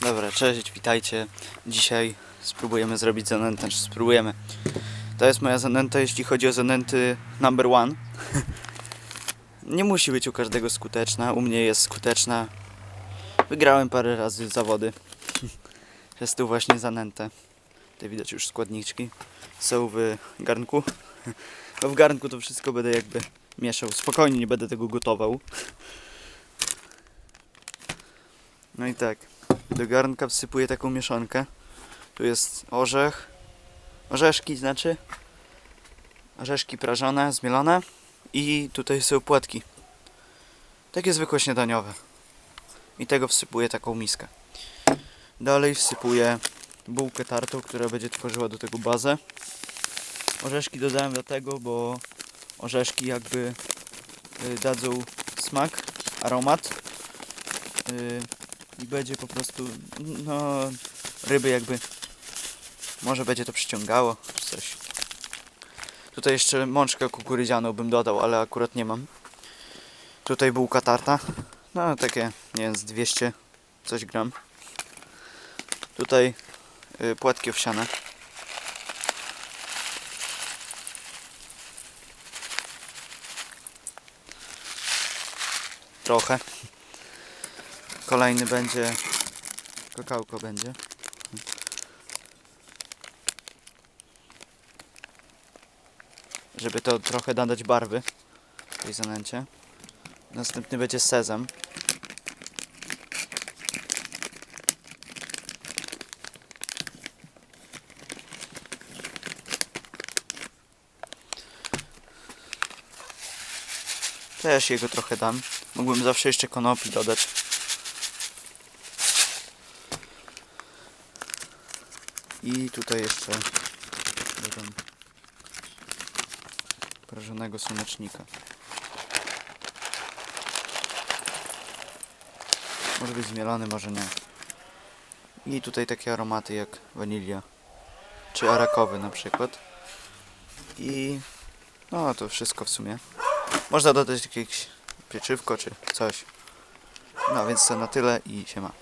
Dobra, cześć, witajcie. Dzisiaj spróbujemy zrobić zanętę, spróbujemy. To jest moja zanęta, jeśli chodzi o zanęty number one. Nie musi być u każdego skuteczna, u mnie jest skuteczna. Wygrałem parę razy zawody. Jest tu właśnie zanętę. Tutaj widać już składniczki. Są w garnku. W garnku to wszystko będę jakby mieszał. Spokojnie nie będę tego gotował. No i tak. Do garnka wsypuję taką mieszankę. Tu jest orzech. Orzeszki znaczy. Orzeszki prażone, zmielone. I tutaj są płatki. Takie zwykłe śniadaniowe. I tego wsypuję taką miskę. Dalej wsypuję bułkę tartą, która będzie tworzyła do tego bazę. Orzeszki dodałem dlatego, bo orzeszki jakby y, dadzą smak, aromat. I będzie po prostu, no, ryby jakby, może będzie to przyciągało, coś. Tutaj jeszcze mączkę kukurydzianą bym dodał, ale akurat nie mam. Tutaj bułka tarta, no takie, nie wiem, z 200 coś gram. Tutaj y, płatki owsiane. Trochę. Kolejny będzie. Kakałko będzie. Żeby to trochę nadać barwy tej zanęcie. Następny będzie sezam. Też jego trochę dam. Mógłbym zawsze jeszcze konopi dodać. I tutaj jeszcze dodam prażonego słonecznika. Może być zmielony, może nie. I tutaj takie aromaty jak wanilia czy arakowy na przykład. I no to wszystko w sumie. Można dodać jakieś pieczywko czy coś. No więc to na tyle i siema.